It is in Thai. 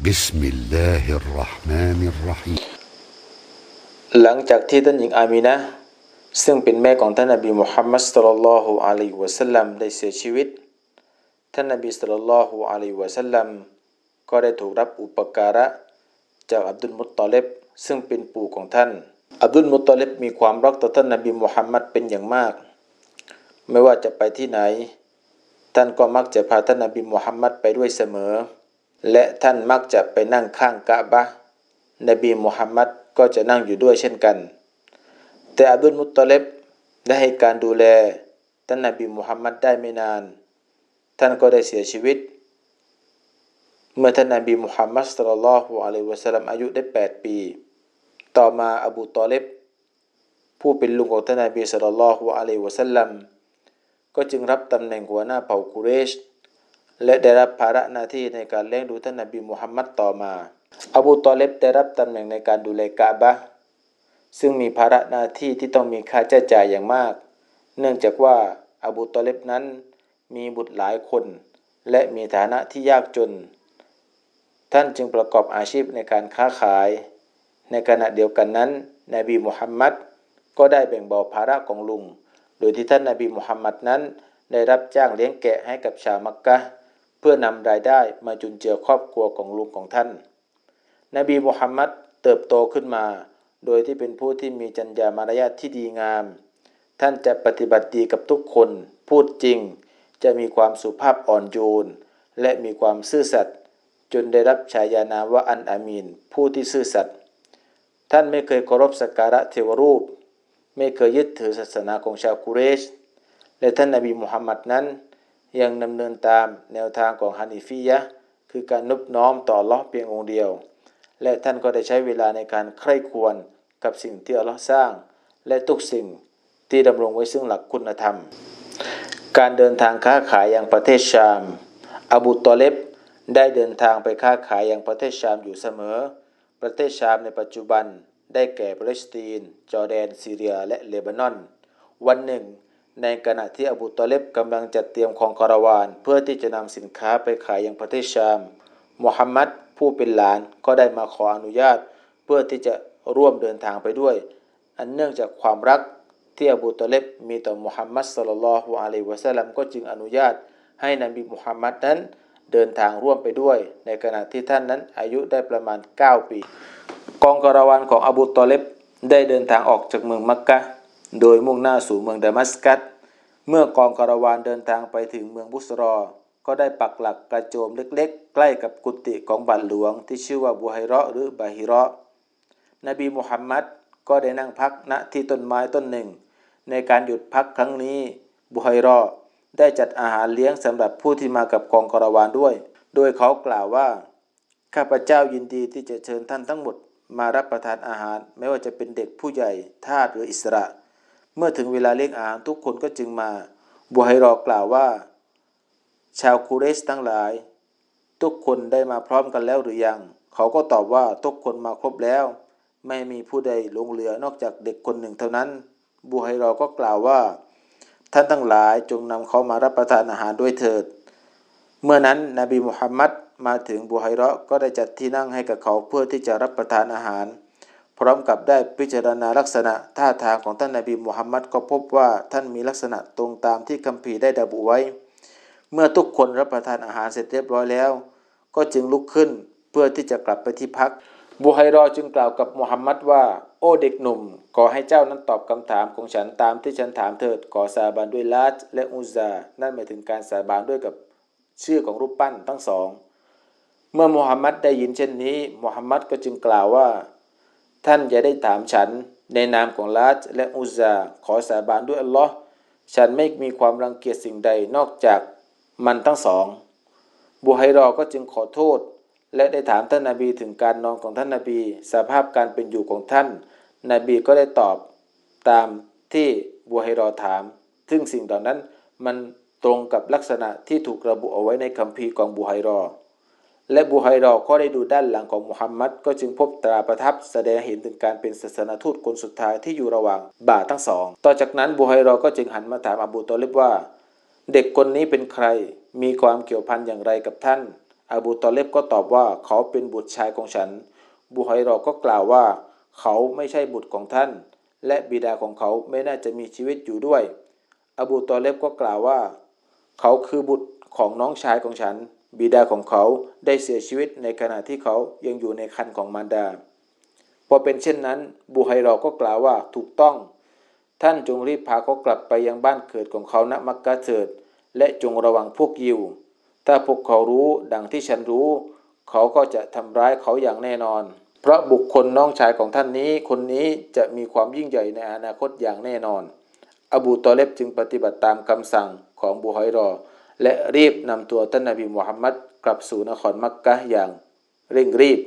بسم الله الرحمن الرحيم หลังจากที่ท่านหญิงอามีนะห์ซึ่งเป็นแม่ของท่านนบีมุฮัมมัดสุลลัลลอฮุอะลัยฮิวะสัลลัมได้เสียชีวิต ท่านนบีสุลลัลลอฮุอะลัยฮิวะสัลลัมก็ได้ถูกรับอุปการะจากอับดุลมุตตอเลบซึ่งเป็นปู่ของท่าน อับดุลมุตตอเลบมีความรักต่อท่านนบีมุฮัมมัดเป็นอย่างมาก ไม่ว่าจะไปที่ไหน ท่านก็มักจะพาท่านนบีมุฮัมมัดไปด้วยเสมอ และท่านมักจะไปนั่งข้างกะบะนบีมุฮัมมัดก็จะนั่งอยู่ด้วยเช่นกัน แต่อับดุลมุตตเลบได้ให้การดูแลท่านนบีมุฮัมมัดได้ไม่นาน ท่านก็ได้เสียชีวิต เมื่อท่านนบีมุฮัมมัดสุลลัลลอฮุอะลัยวะสัลลัมอายุได้ 8 ปี ต่อมาอบูตอเลบผู้เป็นลุงของท่านนบีสุลลัลลอฮุอะลัยวะสัลลัมก็จึงรับตำแหน่งหัวหน้าเผ่ากุเรช และได้รับภาระหน้าที่ในการเลี้ยงดูท่านนบีมุฮัมมัดต่อมาอบูตอเลบได้รับตำแหน่งในการดูแลกะบะซึ่งมีภาระหน้าที่ที่ต้องมีค่าใช้จ่ายอย่างมาก เนื่องจากว่าอบูตอเลบนั้นมีบุตรหลายคน และมีฐานะที่ยากจน ท่านจึงประกอบอาชีพในการค้าขาย ในขณะเดียวกันนั้นนบีมุฮัมมัดก็ได้แบ่งเบาภาระของลุง โดยที่ท่านนบีมุฮัมมัดนั้น ได้รับจ้างเลี้ยงแกะให้กับชาวมักกะ เพื่อนำรายได้มาจุนเจือครอบครัวของลุงของท่าน นบีมุฮัมมัดเติบโตขึ้นมา โดยที่เป็นผู้ที่มีจรรยามารยาทที่ดีงาม ท่านจะปฏิบัติดีกับทุกคน พูดจริง จะมีความสุภาพอ่อนโยน และมีความซื่อสัตย์จนได้รับฉายานามว่าอันอามีน ผู้ที่ซื่อสัตย์ท่านไม่เคยเคารพสักการะเทวรูป ไม่เคยยึดถือศาสนาของชาวกุเรช และท่านนบีมุฮัมมัดนั้น ยังดำเนินตามแนวทางของฮานิฟียะคือการนบน้อมต่ออัลลอเพียงองค์เดียว และท่านก็ได้ใช้เวลาในการใคร่ควรกับสิ่งที่อัลลอฮ์สร้าง และทุกสิ่งที่ดำรงไว้ซึ่งหลักคุณธรรม การเดินทางค้าขายอยังประเทศชามอบูตอเลบได้เดินทางไปค้าขายอยังประเทศชามอยู่เสมอ ประเทศชามในปัจจุบันได้แก่ปาเลสไตน์จอร์แดนซีเรียและเลบานอน วันหนึ่ง ในขณะที่อบูตอเลบกำลังจัดเตรียมของคาราวาน เพื่อที่จะนำสินค้าไปขายยังประเทศชามมุฮัมมัดผู้เป็นหลานก็ได้มาขออนุญาต เพื่อที่จะร่วมเดินทางไปด้วย อันเนื่องจากความรักที่อบูตอเลบมีต่อมุฮัมมัดสุลลัลฮุอะลัยวะสัลลัมก็จึงอนุญาต ให้นบีมุฮัมมัดนั้นเดินทางร่วมไปด้วย ในขณะที่ท่านนั้นอายุได้ประมาณ 9 ปี กองคาราวานของอบูตอเลบได้เดินทางออกจากเมืองมักกะ โดยมุ่งหน้าสู่เมืองดามัสกัส เมื่อกองคาราวานเดินทางไปถึงเมืองบุสรอ ก็ได้ปักหลักกระโจมเล็กๆ ใกล้กับกุฏิของบัตรหลวง ที่ชื่อว่าบูไฮเราะห์หรือบาฮิเราะห์นบีมุฮัมมัดก็ได้นั่งพักณที่ต้นไม้ต้นหนึ่ง ในการหยุดพักครั้งนี้บุไฮเราะห์ได้จัดอาหารเลี้ยงสำหรับผู้ที่มากับกองคาราวานด้วย โดยเขากล่าวว่า ข้าพเจ้ายินดีที่จะเชิญท่านทั้งหมด มารับประทานอาหาร ไม่ว่าจะเป็นเด็กผู้ใหญ่ทาสหรืออิสระ เมื่อถึงเวลาเลี้ยงอาหารทุกคนก็จึงมาบุไฮรอกล่าวว่า ชาวคูเรชทั้งหลาย ทุกคนได้มาพร้อมกันแล้วหรือยัง เขาก็ตอบว่าทุกคนมาครบแล้ว ไม่มีผู้ใดหลงเหลือนอกจากเด็กคนหนึ่งเท่านั้นบุไฮรอก็กล่าวว่า ท่านทั้งหลายจงนำเขามารับประทานอาหารด้วยเถิด เมื่อนั้นนบีมุฮัมมัดมาถึงบุไฮราะห์ก็ได้จัดที่นั่งให้กับเขาเพื่อที่จะรับประทานอาหาร พร้อมกับได้พิจารณาลักษณะท่าทางของท่านนาบีมุฮัมมัดก็พบว่าท่านมีลักษณะตรงตามที่คัมภีร์ได้ระบุไว้ เมื่อทุกคนรับประทานอาหารเสร็จเรียบร้อยแล้ว ก็จึงลุกขึ้นเพื่อที่จะกลับไปที่พักบุไฮรอจึงกล่าวกับมุฮัมมัดว่า โอ้เด็กหนุ่ม ขอให้เจ้านั้นตอบคำถามของฉันตามที่ฉันถามเถิดขอสาบานด้วยลาตและอุซซา นั่นหมายถึงการสาบานด้วยกับชื่อของรูปปั้นทั้งสอง เมื่อมุฮัมมัดได้ยินเช่นนี้มุฮัมมัดก็จึงกล่าวว่า ท่านอย่าได้ถามฉันในนามของลาตและอุซซาขอสาบานด้วยอัลลอฮ์ฉันไม่มีความรังเกียจสิ่งใดนอกจากมันทั้งสองบุไฮรอก็จึงขอโทษ และได้ถามท่านนาบีถึงการนอนของท่านนาบี สภาพการเป็นอยู่ของท่าน นบีก็ได้ตอบตามที่บุไฮรอถาม ซึ่งสิ่งเหล่านั้นมันตรงกับลักษณะที่ถูกระบุเอาไว้ในคัมภีร์ของบุไฮรอ และบุไฮรอก็ได้ดูด้านหลังของมุฮัมมัดก็จึงพบตราประทับแสดงเห็นถึงการเป็นศาสนทูตคนสุดท้ายที่อยู่ระหว่างบ่าทั้งสอง ต่อจากนั้นบุไฮรอก็จึงหันมาถามอบูตอลิบว่า เด็กคนนี้เป็นใคร มีความเกี่ยวพันอย่างไรกับท่านอบูตอเลบก็ตอบว่าเขาเป็นบุตรชายของฉันบูไฮรอก็กล่าวว่า เขาไม่ใช่บุตรของท่าน และบิดาของเขาไม่น่าจะมีชีวิตอยู่ด้วย อบูตอเลบก็กล่าวว่า เขาคือบุตรของน้องชายของฉัน บิดาของเขาได้เสียชีวิตในขณะที่เขายังอยู่ในคันของมารดา พอเป็นเช่นนั้นบูไฮรอก็กล่าวว่าถูกต้อง ท่านจงรีบพาเขากลับไปยังบ้านเกิดของเขาณมักกะเถิด และจงระวังพวกยิว ถ้าพวกเขารู้ดังที่ฉันรู้ เขาก็จะทำร้ายเขาอย่างแน่นอน เพราะบุคคลน้องชายของท่านนี้คนนี้จะมีความยิ่งใหญ่ในอนาคตอย่างแน่นอน อบูตอเลบจึงปฏิบัติตามคำสั่งของบูไฮรอ และรีบนำตัวท่านนบีมุฮัมมัดกลับสู่นครมักกะอย่างเร่งรีบ